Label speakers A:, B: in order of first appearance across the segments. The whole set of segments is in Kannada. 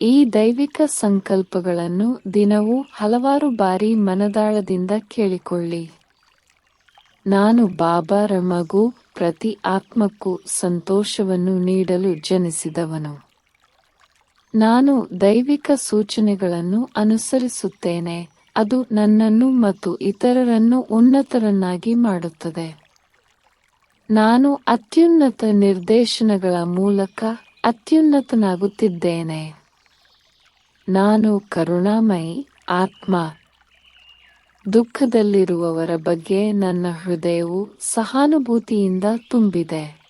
A: ಈ ದೈವಿಕ ಸಂಕಲ್ಪಗಳನ್ನು ದಿನವೂ ಹಲವಾರು ಬಾರಿ ಮನದಾಳದಿಂದ ಕೇಳಿಕೊಳ್ಳಿ. ನಾನು ಬಾಬಾರ ಮಗು ಪ್ರತಿ ಆತ್ಮಕ್ಕೂ ಸಂತೋಷವನ್ನು ನೀಡಲು ಜನಿಸಿದವನು. ನಾನು ದೈವಿಕ ಸೂಚನೆಗಳನ್ನು ಅನುಸರಿಸುತ್ತೇನೆ. ಅದು ನನ್ನನ್ನು ಮತ್ತು ಇತರರನ್ನು ಉನ್ನತರನ್ನಾಗಿ ಮಾಡುತ್ತದೆ. ನಾನು ಅತ್ಯುನ್ನತ ನಿರ್ದೇಶನಗಳ ಮೂಲಕ ಅತ್ಯುನ್ನತನಾಗುತ್ತಿದ್ದೇನೆ. ನಾನು ಕರುಣಾಮಯಿ ಆತ್ಮ. ದುಃಖದಲ್ಲಿರುವವರ ಬಗ್ಗೆ ನನ್ನ ಹೃದಯವು ಸಹಾನುಭೂತಿಯಿಂದ ತುಂಬಿದೆ.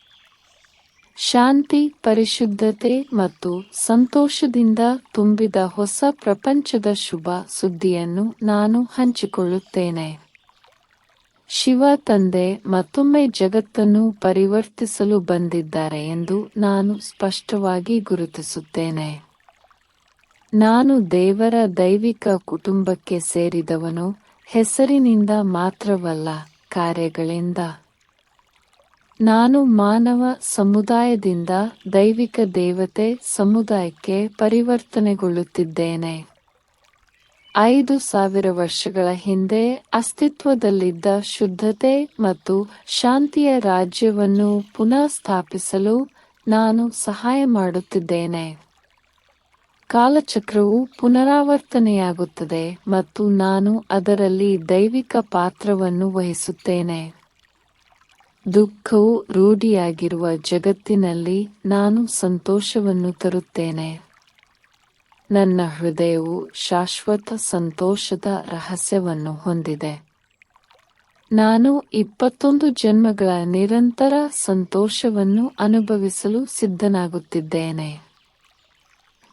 A: ಶಾಂತಿ, ಪರಿಶುದ್ಧತೆ ಮತ್ತು ಸಂತೋಷದಿಂದ ತುಂಬಿದ ಹೊಸ ಪ್ರಪಂಚದ ಶುಭ ಸುದ್ದಿಯನ್ನು ನಾನು ಹಂಚಿಕೊಳ್ಳುತ್ತೇನೆ. ಶಿವ ತಂದೆ ಮತ್ತೊಮ್ಮೆ ಜಗತ್ತನ್ನು ಪರಿವರ್ತಿಸಲು ಬಂದಿದ್ದಾರೆ ಎಂದು ನಾನು ಸ್ಪಷ್ಟವಾಗಿ ಗುರುತಿಸುತ್ತೇನೆ. ನಾನು ದೇವರ ದೈವಿಕ ಕುಟುಂಬಕ್ಕೆ ಸೇರಿದವನು, ಹೆಸರಿನಿಂದ ಮಾತ್ರವಲ್ಲ, ಕಾರ್ಯಗಳಿಂದ. ನಾನು ಮಾನವ ಸಮುದಾಯದಿಂದ ದೈವಿಕ ದೇವತೆ ಸಮುದಾಯಕ್ಕೆ ಪರಿವರ್ತನೆಗೊಳ್ಳುತ್ತಿದ್ದೇನೆ. ಐದು ಸಾವಿರ ವರ್ಷಗಳ ಹಿಂದೆ ಅಸ್ತಿತ್ವದಲ್ಲಿದ್ದ ಶುದ್ಧತೆ ಮತ್ತು ಶಾಂತಿಯ ರಾಜ್ಯವನ್ನು ಪುನಃ ಸ್ಥಾಪಿಸಲು ನಾನು ಸಹಾಯ ಮಾಡುತ್ತಿದ್ದೇನೆ. ಕಾಲಚಕ್ರವು ಪುನರಾವರ್ತನೆಯಾಗುತ್ತದೆ ಮತ್ತು ನಾನು ಅದರಲ್ಲಿ ದೈವಿಕ ಪಾತ್ರವನ್ನು ವಹಿಸುತ್ತೇನೆ. ದುಃಖವು ರೂಢಿಯಾಗಿರುವ ಜಗತ್ತಿನಲ್ಲಿ ನಾನು ಸಂತೋಷವನ್ನು ತರುತ್ತೇನೆ. ನನ್ನ ಹೃದಯವು ಶಾಶ್ವತ ಸಂತೋಷದ ರಹಸ್ಯವನ್ನು ಹೊಂದಿದೆ. ನಾನು ಇಪ್ಪತ್ತೊಂದು ಜನ್ಮಗಳ ನಿರಂತರ ಸಂತೋಷವನ್ನು ಅನುಭವಿಸಲು ಸಿದ್ಧನಾಗುತ್ತಿದ್ದೇನೆ.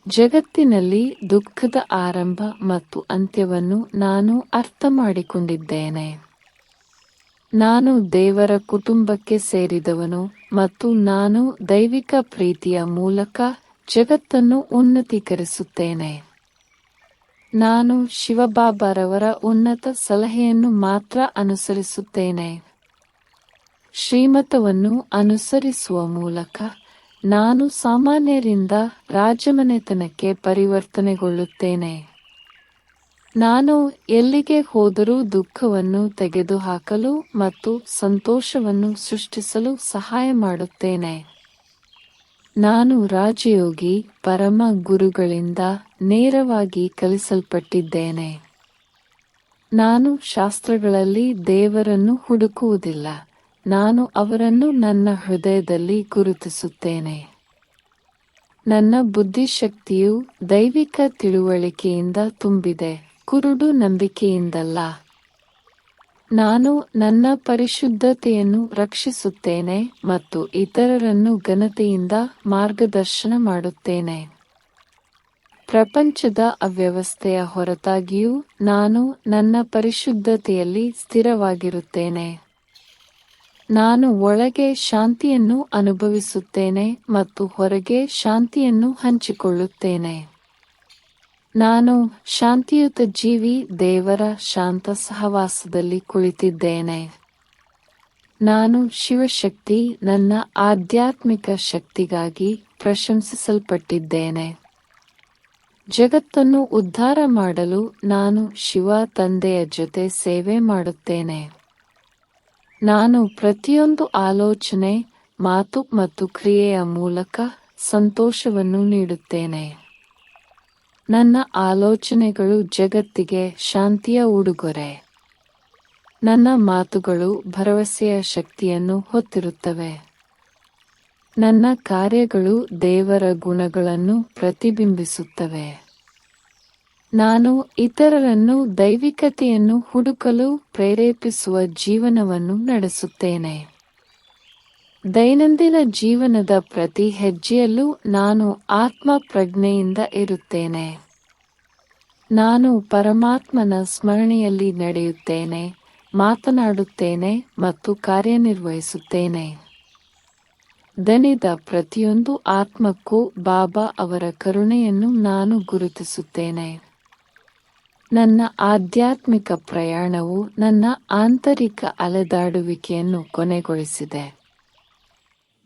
A: ಜಗತ್ತಿನಲ್ಲಿ ದುಃಖದ ಆರಂಭ ಮತ್ತು ಅಂತ್ಯವನ್ನು ನಾನು ಅರ್ಥ ಮಾಡಿಕೊಂಡಿದ್ದೇನೆ ನಾನು ದೇವರ ಕುಟುಂಬಕ್ಕೆ ಸೇರಿದವನು ಮತ್ತು ನಾನು ದೈವಿಕ ಪ್ರೀತಿಯ ಮೂಲಕ ಜಗತ್ತನ್ನು ಉನ್ನತೀಕರಿಸುತ್ತೇನೆ. ನಾನು ಶಿವಬಾಬಾರವರ ಉನ್ನತ ಸಲಹೆಯನ್ನು ಮಾತ್ರ ಅನುಸರಿಸುತ್ತೇನೆ. ಶ್ರೀಮತವನ್ನು ಅನುಸರಿಸುವ ಮೂಲಕ ನಾನು ಸಾಮಾನ್ಯರಿಂದ ರಾಜಮನೆತನಕ್ಕೆ ಪರಿವರ್ತನೆಗೊಳ್ಳುತ್ತೇನೆ. ನಾನು ಎಲ್ಲಿಗೆ ಹೋದರೂ ದುಃಖವನ್ನು ತೆಗೆದುಹಾಕಲು ಮತ್ತು ಸಂತೋಷವನ್ನು ಸೃಷ್ಟಿಸಲು ಸಹಾಯ ಮಾಡುತ್ತೇನೆ. ನಾನು ರಾಜಯೋಗಿ ಪರಮ ಗುರುಗಳಿಂದ ನೇರವಾಗಿ ಕಲಿಸಲ್ಪಟ್ಟಿದ್ದೇನೆ. ನಾನು ಶಾಸ್ತ್ರಗಳಲ್ಲಿ ದೇವರನ್ನು ಹುಡುಕುವುದಿಲ್ಲ. ನಾನು ಅವರನ್ನು ನನ್ನ ಹೃದಯದಲ್ಲಿ ಗುರುತಿಸುತ್ತೇನೆ. ನನ್ನ ಬುದ್ಧಿಶಕ್ತಿಯು ದೈವಿಕ ತಿಳುವಳಿಕೆಯಿಂದ ತುಂಬಿದೆ, ಕುರುಡು ನಂಬಿಕೆಯಿಂದಲ್ಲ. ನಾನು ನನ್ನ ಪರಿಶುದ್ಧತೆಯನ್ನು ರಕ್ಷಿಸುತ್ತೇನೆ ಮತ್ತು ಇತರರನ್ನು ಘನತೆಯಿಂದ ಮಾರ್ಗದರ್ಶನ ಮಾಡುತ್ತೇನೆ. ಪ್ರಪಂಚದ ಅವ್ಯವಸ್ಥೆಯ ಹೊರತಾಗಿಯೂ ನಾನು ನನ್ನ ಪರಿಶುದ್ಧತೆಯಲ್ಲಿ ಸ್ಥಿರವಾಗಿರುತ್ತೇನೆ. ನಾನು ಒಳಗೆ ಶಾಂತಿಯನ್ನು ಅನುಭವಿಸುತ್ತೇನೆ ಮತ್ತು ಹೊರಗೆ ಶಾಂತಿಯನ್ನು ಹಂಚಿಕೊಳ್ಳುತ್ತೇನೆ. ನಾನು ಶಾಂತಿಯುತ ಜೀವಿ, ದೇವರ ಶಾಂತ ಸಹವಾಸದಲ್ಲಿ ಕುಳಿತಿದ್ದೇನೆ. ನಾನು ಶಿವಶಕ್ತಿ, ನನ್ನ ಆಧ್ಯಾತ್ಮಿಕ ಶಕ್ತಿಗಾಗಿ ಪ್ರಶಂಸಿಸಲ್ಪಟ್ಟಿದ್ದೇನೆ. ಜಗತ್ತನ್ನು ಉದ್ಧಾರ ಮಾಡಲು ನಾನು ಶಿವ ತಂದೆಯ ಜೊತೆ ಸೇವೆ ಮಾಡುತ್ತೇನೆ. ನಾನು ಪ್ರತಿಯೊಂದು ಆಲೋಚನೆ, ಮಾತು ಮತ್ತು ಕ್ರಿಯೆಯ ಮೂಲಕ ಸಂತೋಷವನ್ನು ನೀಡುತ್ತೇನೆ. ನನ್ನ ಆಲೋಚನೆಗಳು ಜಗತ್ತಿಗೆ ಶಾಂತಿಯ ಉಡುಗೊರೆ. ನನ್ನ ಮಾತುಗಳು ಭರವಸೆಯ ಶಕ್ತಿಯನ್ನು ಹೊತ್ತಿರುತ್ತವೆ. ನನ್ನ ಕಾರ್ಯಗಳು ದೇವರ ಗುಣಗಳನ್ನು ಪ್ರತಿಬಿಂಬಿಸುತ್ತವೆ. ನಾನು ಇತರರನ್ನು ದೈವಿಕತೆಯನ್ನು ಹುಡುಕಲು ಪ್ರೇರೇಪಿಸುವ ಜೀವನವನ್ನು ನಡೆಸುತ್ತೇನೆ. ದೈನಂದಿನ ಜೀವನದ ಪ್ರತಿ ಹೆಜ್ಜೆಯಲ್ಲೂ ನಾನು ಆತ್ಮ ಪ್ರಜ್ಞೆಯಿಂದ ಇರುತ್ತೇನೆ. ನಾನು ಪರಮಾತ್ಮನ ಸ್ಮರಣೆಯಲ್ಲಿ ನಡೆಯುತ್ತೇನೆ, ಮಾತನಾಡುತ್ತೇನೆ ಮತ್ತು ಕಾರ್ಯನಿರ್ವಹಿಸುತ್ತೇನೆ. ದನಿದ ಪ್ರತಿಯೊಂದು ಆತ್ಮಕ್ಕೂ ಬಾಬಾ ಅವರ ಕರುಣೆಯನ್ನು ನಾನು ಗುರುತಿಸುತ್ತೇನೆ. ನನ್ನ ಆಧ್ಯಾತ್ಮಿಕ ಪ್ರಯಾಣವು ನನ್ನ ಆಂತರಿಕ ಅಲೆದಾಡುವಿಕೆಯನ್ನು ಕೊನೆಗೊಳಿಸಿದೆ.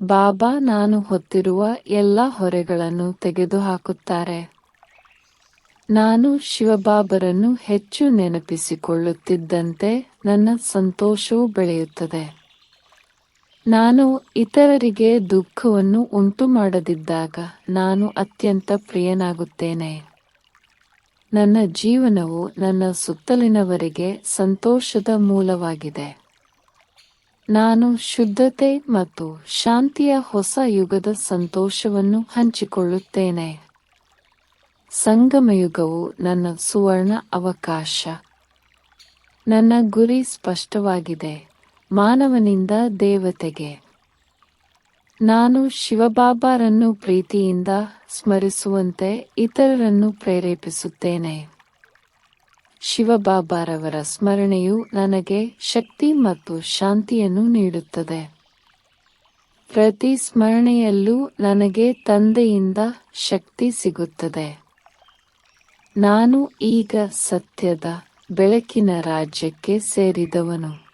A: ಬಾಬಾ ನಾನು ಹೊತ್ತಿರುವ ಎಲ್ಲ ಹೊರೆಗಳನ್ನು ತೆಗೆದುಹಾಕುತ್ತಾರೆ. ನಾನು ಶಿವಬಾಬರನ್ನು ಹೆಚ್ಚು ನೆನಪಿಸಿಕೊಳ್ಳುತ್ತಿದ್ದಂತೆ ನನ್ನ ಸಂತೋಷವು ಬೆಳೆಯುತ್ತದೆ. ನಾನು ಇತರರಿಗೆ ದುಃಖವನ್ನು ಉಂಟು ಮಾಡದಿದ್ದಾಗ ನಾನು ಅತ್ಯಂತ ಪ್ರಿಯನಾಗುತ್ತೇನೆ. ನನ್ನ ಜೀವನವು ನನ್ನ ಸುತ್ತಲಿನವರಿಗೆ ಸಂತೋಷದ ಮೂಲವಾಗಿದೆ. ನಾನು ಶುದ್ಧತೆ ಮತ್ತು ಶಾಂತಿಯ ಹೊಸ ಯುಗದ ಸಂತೋಷವನ್ನು ಹಂಚಿಕೊಳ್ಳುತ್ತೇನೆ. ಸಂಗಮಯುಗವು ನನ್ನ ಸುವರ್ಣ ಅವಕಾಶ. ನನ್ನ ಗುರಿ ಸ್ಪಷ್ಟವಾಗಿದೆ. ಮಾನವನಿಂದ ದೇವತೆಗೆ. ನಾನು ಶಿವಬಾಬಾರನ್ನು ಪ್ರೀತಿಯಿಂದ ಸ್ಮರಿಸುವಂತೆ ಇತರರನ್ನು ಪ್ರೇರೇಪಿಸುತ್ತೇನೆ. ಶಿವಬಾಬಾರವರ ಸ್ಮರಣೆಯು ನನಗೆ ಶಕ್ತಿ ಮತ್ತು ಶಾಂತಿಯನ್ನು ನೀಡುತ್ತದೆ. ಪ್ರತಿ ಸ್ಮರಣೆಯಲ್ಲೂ ನನಗೆ ತಂದೆಯಿಂದ ಶಕ್ತಿ ಸಿಗುತ್ತದೆ. ನಾನು ಈಗ ಸತ್ಯದ ಬೆಳಕಿನ ರಾಜ್ಯಕ್ಕೆ ಸೇರಿದವನು.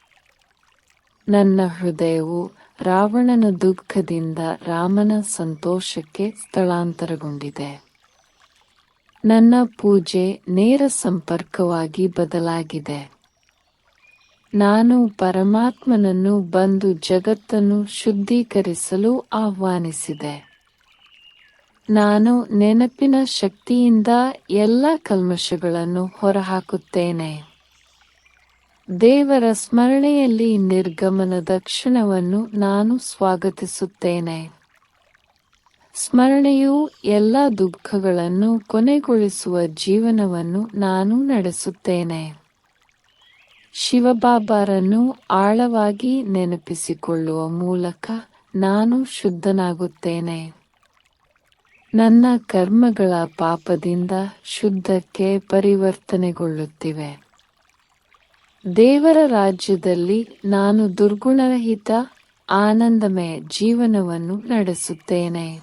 A: ನನ್ನ ಹೃದಯವು ರಾವಣನ ದುಃಖದಿಂದ ರಾಮನ ಸಂತೋಷಕ್ಕೆ ಸ್ಥಳಾಂತರಗೊಂಡಿದೆ. ನನ್ನ ಪೂಜೆ ನೇರ ಸಂಪರ್ಕವಾಗಿ ಬದಲಾಗಿದೆ. ನಾನು ಪರಮಾತ್ಮನನ್ನು ಬಂದು ಜಗತ್ತನ್ನು ಶುದ್ಧೀಕರಿಸಲು ಆಹ್ವಾನಿಸಿದೆ. ನಾನು ನೆನಪಿನ ಶಕ್ತಿಯಿಂದ ಎಲ್ಲ ಕಲ್ಮಶಗಳನ್ನು ಹೊರಹಾಕುತ್ತೇನೆ. ದೇವರ ಸ್ಮರಣೆಯಲ್ಲಿ ನಿರ್ಗಮನದ ಕ್ಷಣವನ್ನು ನಾನು ಸ್ವಾಗತಿಸುತ್ತೇನೆ. ಸ್ಮರಣೆಯು ಎಲ್ಲ ದುಃಖಗಳನ್ನು ಕೊನೆಗೊಳಿಸುವ ಜೀವನವನ್ನು ನಾನು ನಡೆಸುತ್ತೇನೆ. ಶಿವಬಾಬಾರನ್ನು ಆಳವಾಗಿ ನೆನಪಿಸಿಕೊಳ್ಳುವ ಮೂಲಕ ನಾನು ಶುದ್ಧನಾಗುತ್ತೇನೆ. ನನ್ನ ಕರ್ಮಗಳ ಪಾಪದಿಂದ ಶುದ್ಧಕ್ಕೆ ಪರಿವರ್ತನೆಗೊಳ್ಳುತ್ತಿವೆ. ದೇವರ ರಾಜ್ಯದಲ್ಲಿ ನಾನು ದುರ್ಗುಣರಹಿತ, ಆನಂದಮಯ ಜೀವನವನ್ನು ನಡೆಸುತ್ತೇನೆ.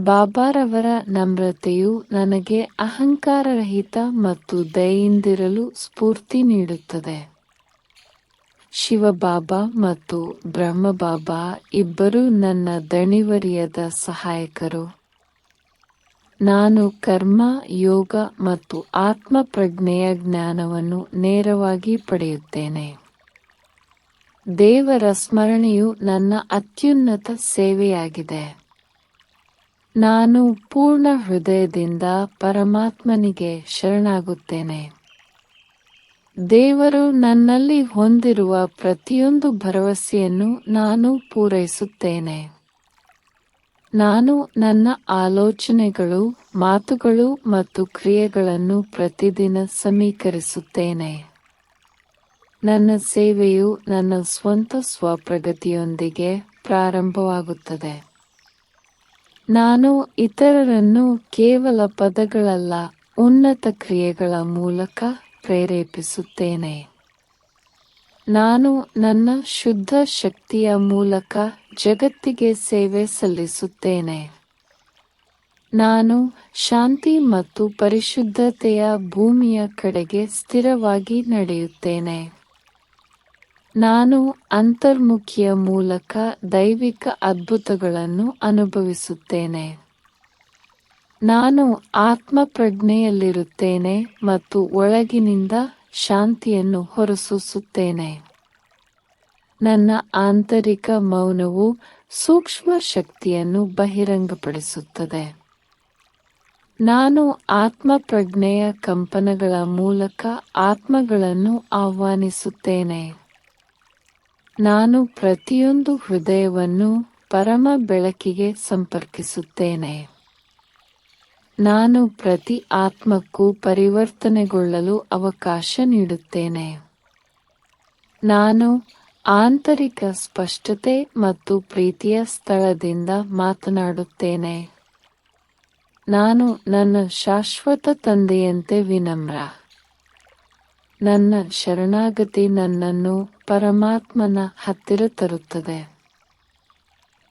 A: ಬಾಬಾರವರ ನಮ್ರತೆಯು ನನಗೆ ಅಹಂಕಾರರಹಿತ ಮತ್ತು ದಯೆಯಿಂದಿರಲು ಸ್ಫೂರ್ತಿ ನೀಡುತ್ತದೆ. ಶಿವಬಾಬಾ ಮತ್ತು ಬ್ರಹ್ಮಬಾಬಾ ಇಬ್ಬರೂ ನನ್ನ ದಣಿವರಿಯದ ಸಹಾಯಕರು. ನಾನು ಕರ್ಮ, ಯೋಗ ಮತ್ತು ಆತ್ಮ ಪ್ರಜ್ಞೆಯ ಜ್ಞಾನವನ್ನು ನೇರವಾಗಿ ಪಡೆಯುತ್ತೇನೆ. ದೇವರ ಸ್ಮರಣೆಯು ನನ್ನ ಅತ್ಯುನ್ನತ ಸೇವೆಯಾಗಿದೆ. ನಾನು ಪೂರ್ಣ ಹೃದಯದಿಂದ ಪರಮಾತ್ಮನಿಗೆ ಶರಣಾಗುತ್ತೇನೆ. ದೇವರು ನನ್ನಲ್ಲಿ ಹೊಂದಿರುವ ಪ್ರತಿಯೊಂದು ಭರವಸೆಯನ್ನು ನಾನು ಪೂರೈಸುತ್ತೇನೆ. ನಾನು ನನ್ನ ಆಲೋಚನೆಗಳು, ಮಾತುಗಳು ಮತ್ತು ಕ್ರಿಯೆಗಳನ್ನು ಪ್ರತಿದಿನ ಸಮೀಕರಿಸುತ್ತೇನೆ. ನನ್ನ ಸೇವೆಯು ನನ್ನ ಸ್ವಂತ ಸ್ವಪ್ರಗತಿಯೊಂದಿಗೆ ಪ್ರಾರಂಭವಾಗುತ್ತದೆ. ನಾನು ಇತರರನ್ನು ಕೇವಲ ಪದಗಳಲ್ಲ, ಉನ್ನತ ಕ್ರಿಯೆಗಳ ಮೂಲಕ ಪ್ರೇರೇಪಿಸುತ್ತೇನೆ. ನಾನು ನನ್ನ ಶುದ್ಧ ಶಕ್ತಿಯ ಮೂಲಕ ಜಗತ್ತಿಗೆ ಸೇವೆ ಸಲ್ಲಿಸುತ್ತೇನೆ. ನಾನು ಶಾಂತಿ ಮತ್ತು ಪರಿಶುದ್ಧತೆಯ ಭೂಮಿಯ ಕಡೆಗೆ ಸ್ಥಿರವಾಗಿ ನಡೆಯುತ್ತೇನೆ. ನಾನು ಅಂತರ್ಮುಖಿಯ ಮೂಲಕ ದೈವಿಕ ಅದ್ಭುತಗಳನ್ನು ಅನುಭವಿಸುತ್ತೇನೆ. ನಾನು ಆತ್ಮ ಪ್ರಜ್ಞೆಯಲ್ಲಿರುತ್ತೇನೆ ಮತ್ತು ಒಳಗಿನಿಂದ ಶಾಂತಿಯನ್ನು ಹೊರಸೂಸುತ್ತೇನೆ. ನನ್ನ ಆಂತರಿಕ ಮೌನವು ಸೂಕ್ಷ್ಮ ಶಕ್ತಿಯನ್ನು ಬಹಿರಂಗಪಡಿಸುತ್ತದೆ. ನಾನು ಆತ್ಮ ಪ್ರಜ್ಞೆಯ ಕಂಪನಗಳ ಮೂಲಕ ಆತ್ಮಗಳನ್ನು ಆಹ್ವಾನಿಸುತ್ತೇನೆ. ನಾನು ಪ್ರತಿಯೊಂದು ಹೃದಯವನ್ನು ಪರಮ ಬೆಳಕಿಗೆ ಸಂಪರ್ಕಿಸುತ್ತೇನೆ. ನಾನು ಪ್ರತಿ ಆತ್ಮಕ್ಕೂ ಪರಿವರ್ತನೆಗೊಳ್ಳಲು ಅವಕಾಶ ನೀಡುತ್ತೇನೆ. ನಾನು ಆಂತರಿಕ ಸ್ಪಷ್ಟತೆ ಮತ್ತು ಪ್ರೀತಿಯ ಸ್ಥಳದಿಂದ ಮಾತನಾಡುತ್ತೇನೆ. ನಾನು ನನ್ನ ಶಾಶ್ವತ ತಂದೆಯಂತೆ ವಿನಮ್ರ. ನನ್ನ ಶರಣಾಗತಿ ನನ್ನನ್ನು ಪರಮಾತ್ಮನ ಹತ್ತಿರ ತರುತ್ತದೆ.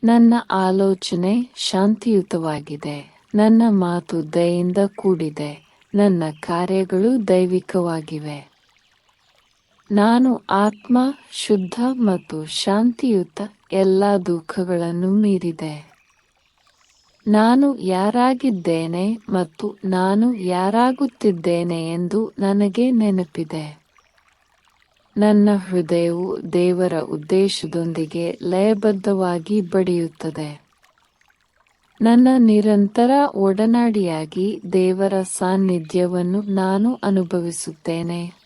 A: ನನ್ನ ಆಲೋಚನೆ ಶಾಂತಿಯುತವಾಗಿದೆ. ನನ್ನ ಮಾತು ದಯೆಯಿಂದ ಕೂಡಿದೆ. ನನ್ನ ಕಾರ್ಯಗಳು ದೈವಿಕವಾಗಿವೆ. ನಾನು ಆತ್ಮ, ಶುದ್ಧ ಮತ್ತು ಶಾಂತಿಯುತ ಎಲ್ಲ ದುಃಖಗಳನ್ನು ಮೀರಿದೆ. ನಾನು ಯಾರಾಗಿದ್ದೇನೆ ಮತ್ತು ನಾನು ಯಾರಾಗುತ್ತಿದ್ದೇನೆ ಎಂದು ನನಗೆ ನೆನಪಿದೆ. ನನ್ನ ಹೃದಯವು ದೇವರ ಉದ್ದೇಶದೊಂದಿಗೆ ಲಯಬದ್ಧವಾಗಿ ಬಡಿಯುತ್ತದೆ. ನನ್ನ ನಿರಂತರ ಒಡನಾಡಿಯಾಗಿ ದೇವರ ಸಾನ್ನಿಧ್ಯವನ್ನು ನಾನು ಅನುಭವಿಸುತ್ತೇನೆ.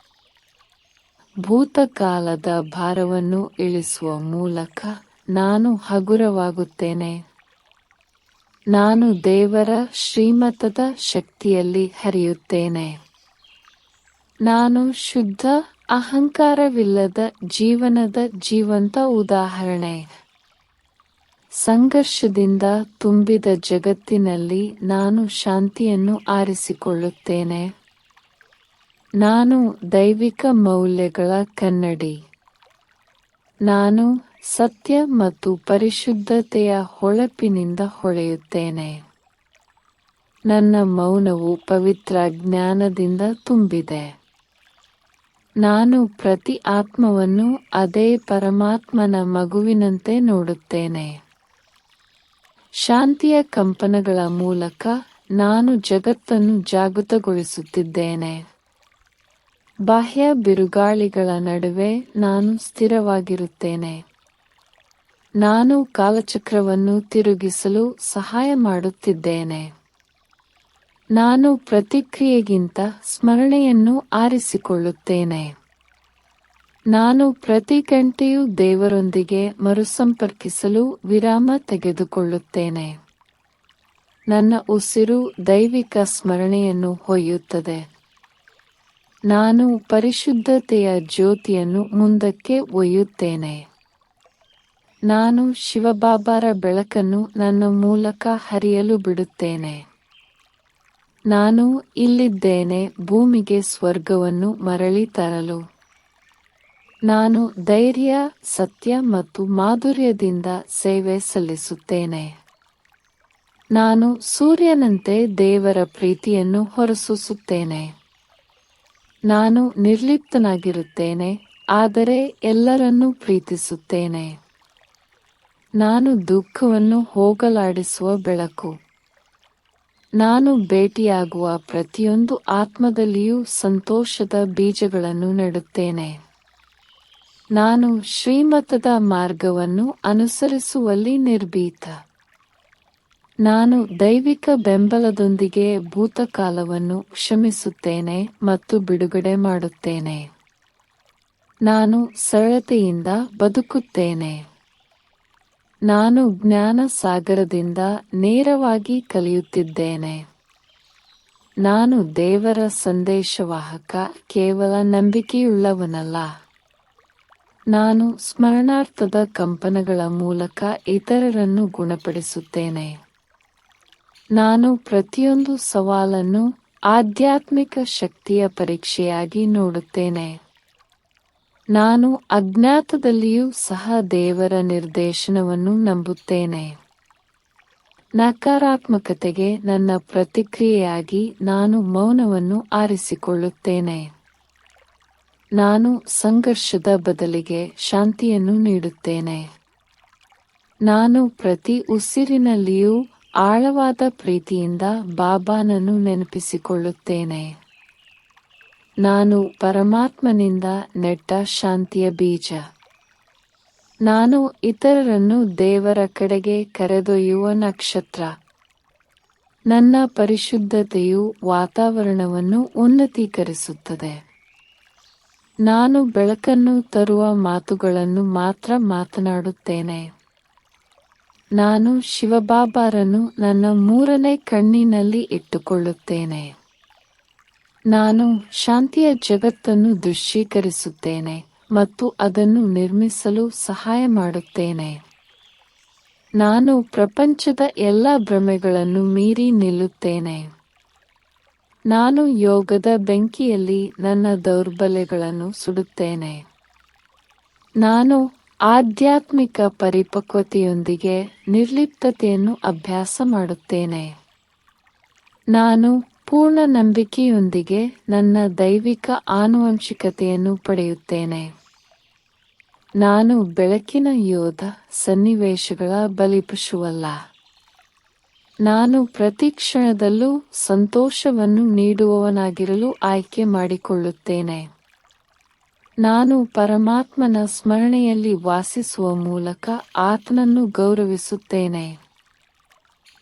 A: ಭೂತಕಾಲದ ಭಾರವನ್ನು ಇಳಿಸುವ ಮೂಲಕ ನಾನು ಹಗುರವಾಗುತ್ತೇನೆ. ನಾನು ದೇವರ ಶ್ರೀಮತದ ಶಕ್ತಿಯಲ್ಲಿ ಹರಿಯುತ್ತೇನೆ. ನಾನು ಶುದ್ಧ ಅಹಂಕಾರವಿಲ್ಲದ ಜೀವನದ ಜೀವಂತ ಉದಾಹರಣೆ. ಸಂಘರ್ಷದಿಂದ ತುಂಬಿದ ಜಗತ್ತಿನಲ್ಲಿ ನಾನು ಶಾಂತಿಯನ್ನು ಆರಿಸಿಕೊಳ್ಳುತ್ತೇನೆ. ನಾನು ದೈವಿಕ ಮೌಲ್ಯಗಳ ಕನ್ನಡಿ. ನಾನು ಸತ್ಯ ಮತ್ತು ಪರಿಶುದ್ಧತೆಯ ಹೊಳಪಿನಿಂದ ಹೊಳೆಯುತ್ತೇನೆ. ನನ್ನ ಮೌನವು ಪವಿತ್ರ ಜ್ಞಾನದಿಂದ ತುಂಬಿದೆ. ನಾನು ಪ್ರತಿ ಆತ್ಮವನ್ನು ಅದೇ ಪರಮಾತ್ಮನ ಮಗುವಿನಂತೆ ನೋಡುತ್ತೇನೆ. ಶಾಂತಿಯ ಕಂಪನಗಳ ಮೂಲಕ ನಾನು ಜಗತ್ತನ್ನು ಜಾಗೃತಗೊಳಿಸುತ್ತಿದ್ದೇನೆ. ಬಾಹ್ಯ ಬಿರುಗಾಳಿಗಳ ನಡುವೆ ನಾನು ಸ್ಥಿರವಾಗಿರುತ್ತೇನೆ. ನಾನು ಕಾಲಚಕ್ರವನ್ನು ತಿರುಗಿಸಲು ಸಹಾಯ ಮಾಡುತ್ತಿದ್ದೇನೆ. ನಾನು ಪ್ರತಿಕ್ರಿಯೆಗಿಂತ ಸ್ಮರಣೆಯನ್ನು ಆರಿಸಿಕೊಳ್ಳುತ್ತೇನೆ. ನಾನು ಪ್ರತಿ ಗಂಟೆಯೂ ದೇವರೊಂದಿಗೆ ಮರುಸಂಪರ್ಕಿಸಲು ವಿರಾಮ ತೆಗೆದುಕೊಳ್ಳುತ್ತೇನೆ. ನನ್ನ ಉಸಿರು ದೈವಿಕ ಸ್ಮರಣೆಯನ್ನು ಹೊಯ್ಯುತ್ತದೆ. ನಾನು ಪರಿಶುದ್ಧತೆಯ ಜ್ಯೋತಿಯನ್ನು ಮುಂದಕ್ಕೆ ಒಯ್ಯುತ್ತೇನೆ. ನಾನು ಶಿವಬಾಬಾರ ಬೆಳಕನ್ನು ನನ್ನ ಮೂಲಕ ಹರಿಯಲು ಬಿಡುತ್ತೇನೆ. ನಾನು ಇಲ್ಲಿದ್ದೇನೆ ಭೂಮಿಗೆ ಸ್ವರ್ಗವನ್ನು ಮರಳಿ ತರಲು. ನಾನು ಧೈರ್ಯ, ಸತ್ಯ ಮತ್ತು ಮಾಧುರ್ಯದಿಂದ ಸೇವೆ ಸಲ್ಲಿಸುತ್ತೇನೆ. ನಾನು ಸೂರ್ಯನಂತೆ ದೇವರ ಪ್ರೀತಿಯನ್ನು ಹೊರಸೂಸುತ್ತೇನೆ. ನಾನು ನಿರ್ಲಿಪ್ತನಾಗಿರುತ್ತೇನೆ, ಆದರೆ ಎಲ್ಲರನ್ನೂ ಪ್ರೀತಿಸುತ್ತೇನೆ. ನಾನು ದುಃಖವನ್ನು ಹೋಗಲಾಡಿಸುವ ಬೆಳಕು. ನಾನು ಭೇಟಿಯಾಗುವ ಪ್ರತಿಯೊಂದು ಆತ್ಮದಲ್ಲಿಯೂ ಸಂತೋಷದ ಬೀಜಗಳನ್ನು ನೆಡುತ್ತೇನೆ. ನಾನು ಶ್ರೀಮತದ ಮಾರ್ಗವನ್ನು ಅನುಸರಿಸುವಲ್ಲಿ ನಿರ್ಭೀತ. ನಾನು ದೈವಿಕ ಬೆಂಬಲದೊಂದಿಗೆ ಭೂತಕಾಲವನ್ನು ಕ್ಷಮಿಸುತ್ತೇನೆ ಮತ್ತು ಬಿಡುಗಡೆ ಮಾಡುತ್ತೇನೆ. ನಾನು ಸರಳತೆಯಿಂದ ಬದುಕುತ್ತೇನೆ. ನಾನು ಜ್ಞಾನ ಸಾಗರದಿಂದ ನೇರವಾಗಿ ಕಲಿಯುತ್ತಿದ್ದೇನೆ. ನಾನು ದೇವರ ಸಂದೇಶವಾಹಕ, ಕೇವಲ ನಂಬಿಕೆಯುಳ್ಳವನಲ್ಲ. ನಾನು ಸ್ಮರಣಾರ್ಥದ ಕಂಪನಗಳ ಮೂಲಕ ಇತರರನ್ನು ಗುಣಪಡಿಸುತ್ತೇನೆ. ನಾನು ಪ್ರತಿಯೊಂದು ಸವಾಲನ್ನು ಆಧ್ಯಾತ್ಮಿಕ ಶಕ್ತಿಯ ಪರೀಕ್ಷೆಯಾಗಿ ನೋಡುತ್ತೇನೆ. ನಾನು ಅಜ್ಞಾತದಲ್ಲಿಯೂ ಸಹ ದೇವರ ನಿರ್ದೇಶನವನ್ನು ನಂಬುತ್ತೇನೆ. ನಕಾರಾತ್ಮಕತೆಗೆ ನನ್ನ ಪ್ರತಿಕ್ರಿಯೆಯಾಗಿ ನಾನು ಮೌನವನ್ನು ಆರಿಸಿಕೊಳ್ಳುತ್ತೇನೆ. ನಾನು ಸಂಘರ್ಷದ ಬದಲಿಗೆ ಶಾಂತಿಯನ್ನು ನೀಡುತ್ತೇನೆ. ನಾನು ಪ್ರತಿ ಉಸಿರಿನಲ್ಲಿಯೂ ಆಳವಾದ ಪ್ರೀತಿಯಿಂದ ಬಾಬಾನನ್ನು ನೆನಪಿಸಿಕೊಳ್ಳುತ್ತೇನೆ. ನಾನು ಪರಮಾತ್ಮನಿಂದ ನೆಟ್ಟ ಶಾಂತಿಯ ಬೀಜ. ನಾನು ಇತರರನ್ನು ದೇವರ ಕಡೆಗೆ ಕರೆದೊಯ್ಯುವ ನಕ್ಷತ್ರ. ನನ್ನ ಪರಿಶುದ್ಧತೆಯು ವಾತಾವರಣವನ್ನು ಉನ್ನತೀಕರಿಸುತ್ತದೆ. ನಾನು ಬೆಳಕನ್ನು ತರುವ ಮಾತುಗಳನ್ನು ಮಾತ್ರ ಮಾತನಾಡುತ್ತೇನೆ. ನಾನು ಶಿವಬಾಬಾರನ್ನು ನನ್ನ ಮೂರನೇ ಕಣ್ಣಿನಲ್ಲಿ ಇಟ್ಟುಕೊಳ್ಳುತ್ತೇನೆ. ನಾನು ಶಾಂತಿಯ ಜಗತ್ತನ್ನು ದೃಶ್ಯೀಕರಿಸುತ್ತೇನೆ ಮತ್ತು ಅದನ್ನು ನಿರ್ಮಿಸಲು ಸಹಾಯ ಮಾಡುತ್ತೇನೆ. ನಾನು ಪ್ರಪಂಚದ ಎಲ್ಲ ಭ್ರಮೆಗಳನ್ನು ಮೀರಿ ನಿಲ್ಲುತ್ತೇನೆ. ನಾನು ಯೋಗದ ಬೆಂಕಿಯಲ್ಲಿ ನನ್ನ ದೌರ್ಬಲ್ಯಗಳನ್ನು ಸುಡುತ್ತೇನೆ. ನಾನು ಆಧ್ಯಾತ್ಮಿಕ ಪರಿಪಕ್ವತೆಯೊಂದಿಗೆ ನಿರ್ಲಿಪ್ತತೆಯನ್ನು ಅಭ್ಯಾಸ ಮಾಡುತ್ತೇನೆ. ನಾನು ಪೂರ್ಣ ನಂಬಿಕೆಯೊಂದಿಗೆ ನನ್ನ ದೈವಿಕ ಆನುವಂಶಿಕತೆಯನ್ನು ಪಡೆಯುತ್ತೇನೆ. ನಾನು ಬೆಳಕಿನ ಯೋಧ ಸನ್ನಿವೇಶಗಳ ಬಲಿಪಶುವಲ್ಲ. ನಾನು ಪ್ರತಿ ಕ್ಷಣದಲ್ಲೂ ಸಂತೋಷವನ್ನು ನೀಡುವವನಾಗಿರಲು ಆಯ್ಕೆ ಮಾಡಿಕೊಳ್ಳುತ್ತೇನೆ. ನಾನು ಪರಮಾತ್ಮನ ಸ್ಮರಣೆಯಲ್ಲಿ ವಾಸಿಸುವ ಮೂಲಕ ಆತನನ್ನು ಗೌರವಿಸುತ್ತೇನೆ.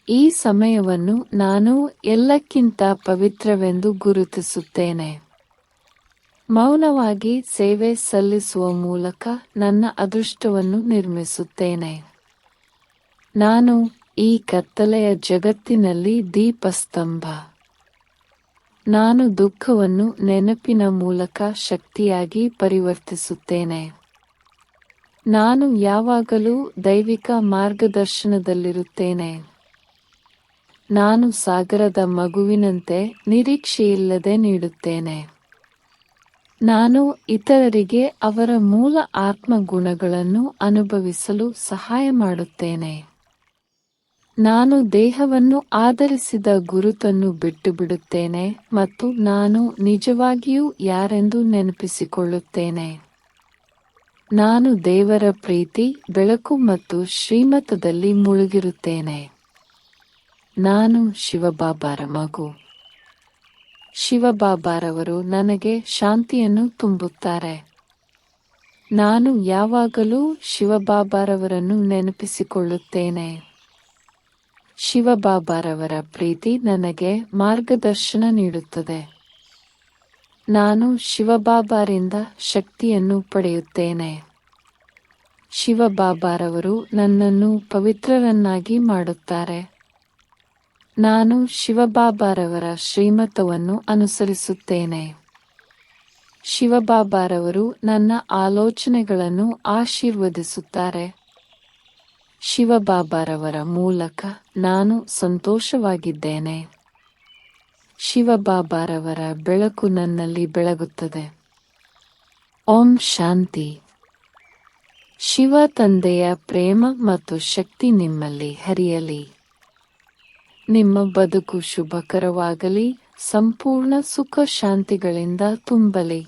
A: ಈ ಸಮಯವನ್ನು ನಾನು ಎಲ್ಲಕ್ಕಿಂತ ಪವಿತ್ರವೆಂದು ಗುರುತಿಸುತ್ತೇನೆ. ಮೌನವಾಗಿ ಸೇವೆ ಸಲ್ಲಿಸುವ ಮೂಲಕ ನನ್ನ ಅದೃಷ್ಟವನ್ನು ನಿರ್ಮಿಸುತ್ತೇನೆ. ನಾನು ಈ ಕತ್ತಲೆಯ ಜಗತ್ತಿನಲ್ಲಿ ದೀಪಸ್ತಂಭ. ನಾನು ದುಃಖವನ್ನು ನೆನಪಿನ ಮೂಲಕ ಶಕ್ತಿಯಾಗಿ ಪರಿವರ್ತಿಸುತ್ತೇನೆ. ನಾನು ಯಾವಾಗಲೂ ದೈವಿಕ ಮಾರ್ಗದರ್ಶನದಲ್ಲಿರುತ್ತೇನೆ. ನಾನು ಸಾಗರದ ಮಗುವಿನಂತೆ ನಿರೀಕ್ಷೆಯಿಲ್ಲದೆ ನೀಡುತ್ತೇನೆ. ನಾನು ಇತರರಿಗೆ ಅವರ ಮೂಲ ಆತ್ಮಗುಣಗಳನ್ನು ಅನುಭವಿಸಲು ಸಹಾಯ ಮಾಡುತ್ತೇನೆ. ನಾನು ದೇಹವನ್ನು ಆಧರಿಸಿದ ಗುರುತನ್ನು ಬಿಟ್ಟು ಬಿಡುತ್ತೇನೆ ಮತ್ತು ನಾನು ನಿಜವಾಗಿಯೂ ಯಾರೆಂದು ನೆನಪಿಸಿಕೊಳ್ಳುತ್ತೇನೆ. ನಾನು ದೇವರ ಪ್ರೀತಿ, ಬೆಳಕು ಮತ್ತು ಶ್ರೀಮತದಲ್ಲಿ ಮುಳುಗಿರುತ್ತೇನೆ. ನಾನು ಶಿವಬಾಬಾರ ಮಗು. ಶಿವಬಾಬಾರವರು ನನಗೆ ಶಾಂತಿಯನ್ನು ತುಂಬುತ್ತಾರೆ. ನಾನು ಯಾವಾಗಲೂ ಶಿವಬಾಬಾರವರನ್ನು ನೆನಪಿಸಿಕೊಳ್ಳುತ್ತೇನೆ. ಶಿವಬಾಬಾರವರ ಪ್ರೀತಿ ನನಗೆ ಮಾರ್ಗದರ್ಶನ ನೀಡುತ್ತದೆ. ನಾನು ಶಿವಬಾಬಾರಿಂದ ಶಕ್ತಿಯನ್ನು ಪಡೆಯುತ್ತೇನೆ. ಶಿವಬಾಬಾರವರು ನನ್ನನ್ನು ಪವಿತ್ರರನ್ನಾಗಿ ಮಾಡುತ್ತಾರೆ. ನಾನು ಶಿವಬಾಬಾರವರ ಶ್ರೀಮತವನ್ನು ಅನುಸರಿಸುತ್ತೇನೆ. ಶಿವಬಾಬಾರವರು ನನ್ನ ಆಲೋಚನೆಗಳನ್ನು ಆಶೀರ್ವದಿಸುತ್ತಾರೆ. ಶಿವಬಾಬಾರವರ ಮೂಲಕ ನಾನು ಸಂತೋಷವಾಗಿದ್ದೇನೆ. ಶಿವಬಾಬಾರವರ ಬೆಳಕು ನನ್ನಲ್ಲಿ ಬೆಳಗುತ್ತದೆ. ಓಂ ಶಾಂತಿ. ಶಿವ ತಂದೆಯ ಪ್ರೇಮ ಮತ್ತು ಶಕ್ತಿ ನಿಮ್ಮಲ್ಲಿ ಹರಿಯಲಿ. ನಿಮ್ಮ ಬದುಕು ಶುಭಕರವಾಗಲಿ, ಸಂಪೂರ್ಣ ಸುಖ ಶಾಂತಿಗಳಿಂದ ತುಂಬಲಿ.